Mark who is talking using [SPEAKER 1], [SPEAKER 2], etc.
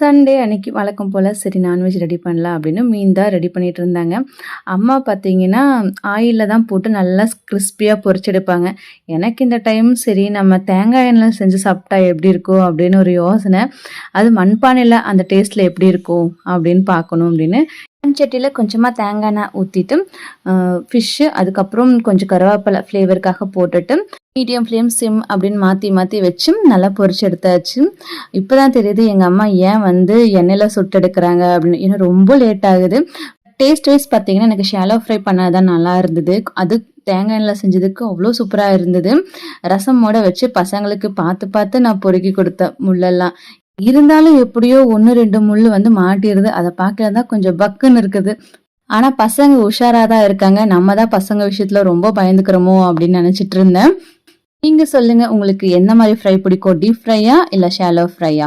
[SPEAKER 1] Sunday அன்னைக்கு வழக்கம் போல் சரி நான்வெஜ் ரெடி பண்ணலாம் அப்படின்னு மீன் தான் ரெடி பண்ணிகிட்டு இருந்தாங்க. அம்மா பார்த்தீங்கன்னா ஆயிலில் தான் போட்டு நல்லா கிறிஸ்பியாக பொரிச்செடுப்பாங்க. எனக்கு இந்த டைம் சரி நம்ம தேங்காய் எண்ணெய் செஞ்சு சாப்பிட்டா எப்படி இருக்கும் அப்படின்னு ஒரு யோசனை. அது மண்பானையில் அந்த டேஸ்ட்டில் எப்படி இருக்கும் அப்படின்னு பார்க்கணும் அப்படின்னு சட்டியில் கொஞ்சமாக தேங்காய் எண்ணெய் ஊற்றிட்டு ஃபிஷ்ஷு அதுக்கப்புறம் கொஞ்சம் கருவேப்பிலை ஃப்ளேவருக்காக போட்டுட்டு மீடியம் ஃப்ளேம் சிம் அப்படின்னு மாற்றி மாற்றி வச்சு நல்லா பொறிச்சு எடுத்தாச்சு. இப்போ தான் தெரியுது எங்கள் அம்மா ஏன் வந்து எண்ணெயில் சுட்டு எடுக்கிறாங்க அப்படின்னு. ஏன்னா ரொம்ப லேட் ஆகுது. டேஸ்ட் வைஸ் பார்த்தீங்கன்னா எனக்கு ஷாலோ ஃப்ரை பண்ணால் தான் நல்லா இருந்தது. அது தேங்காய் எண்ணெயில் செஞ்சதுக்கு அவ்வளோ சூப்பராக இருந்தது. ரசமோட வச்சு பசங்களுக்கு பார்த்து பார்த்து நான் பொறுக்கி கொடுத்தேன் முள்ளெல்லாம். இருந்தாலும் எப்படியோ ஒன்று ரெண்டு முள் வந்து மாட்டிடுது. அதை பார்க்கல தான் கொஞ்சம் பக்குன்னு இருக்குது. ஆனால் பசங்க உஷாராக தான் இருக்காங்க. நம்ம தான் பசங்க விஷயத்தில் ரொம்ப பயந்துக்கிறோமோ அப்படின்னு நினச்சிட்டு இருந்தேன். நீங்கள் சொல்லுங்கள் உங்களுக்கு எந்த மாதிரி ஃப்ரை பிடிக்கும்? டீப் ஃப்ரையா இல்லை ஷாலோ ஃப்ரையா